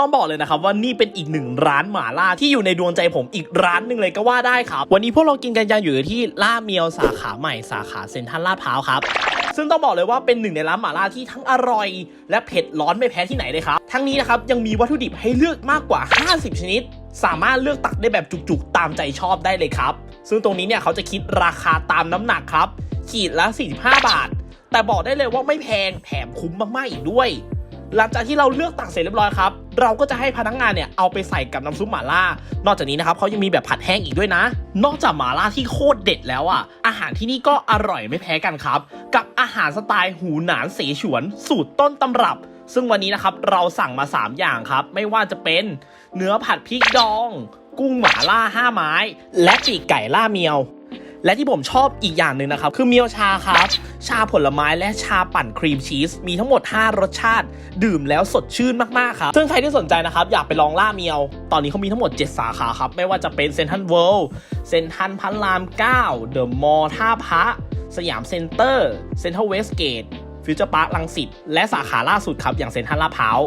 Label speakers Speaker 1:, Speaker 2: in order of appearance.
Speaker 1: ต้องบอกเลยนะครับว่านี่เป็นอีกหนึ่งร้านหมาล่าที่อยู่ในดวงใจผมอีกร้านหนึ่งเลยก็ว่าได้ครับ วันนี้พวกเรากินกันยังอยู่ที่ล่าเมียวสาขาใหม่สาขาเซ็นทรัลลาดพร้าวครับซึ่งต้องบอกเลยว่าเป็นหนึ่งในร้านหมาล่าที่ทั้งอร่อย และเผ็ดร้อนไม่แพ้ที่ไหนเลยครับ ทั้งนี้นะครับยังมีวัตถุดิบให้เลือกมากกว่า 50 ชนิด สามารถเลือกตักได้แบบจุกๆ ตามใจชอบได้เลยครับ ซึ่งตรงนี้เนี่ยเขาจะคิดราคาตามน้ำหนักครับ ขีดละ 45 บาท แต่บอกได้เลยว่าไม่แพงแถมคุ้มมากๆอีกด้วย หลังจากที่เราเลือกตักเสร็จเรียบร้อยครับ เราก็จะให้พนักงานเนี่ยเอาไปใส่กับน้ำซุปหม่าล่า นอกจากนี้นะครับเขายังมีแบบผัดแห้งอีกด้วยนะ นอกจากหม่าล่าที่โคตรเด็ดแล้วอะ อาหารที่นี่ก็อร่อยไม่แพ้กันครับ กับอาหารสไตล์หูหนานเสฉวน สูตรต้นตำรับ ซึ่งวันนี้นะครับเราสั่งมา 3 อย่างครับ ไม่ว่าจะเป็นเนื้อผัดพริกดอง กุ้งหม่าล่าห้าไม้ และปีกไก่ล่าเมียว และที่ผมชอบอีกอย่างหนึ่งนะครับ คือเมียวชาครับ ชาผลไม้และชาปั่นครีมชีส มีทั้งหมด 5 รสชาติ ดื่มแล้วสดชื่นมากๆครับ ซึ่งใครที่สนใจนะครับ อยากไปลองล่าเมียว ตอนนี้เขามีทั้งหมด 7 สาขาครับ ไม่ว่าจะเป็นเซนทันเวิลด์เซนทันพันราม9เดอะมอลล์ท่าพระสยามเซ็นเตอร์เซ็นทรัลเวสเกตฟิวเจอร์พาร์คลังสิตและสาขาล่าสุดครับอย่างเซ็นทรัลลาดพร้าว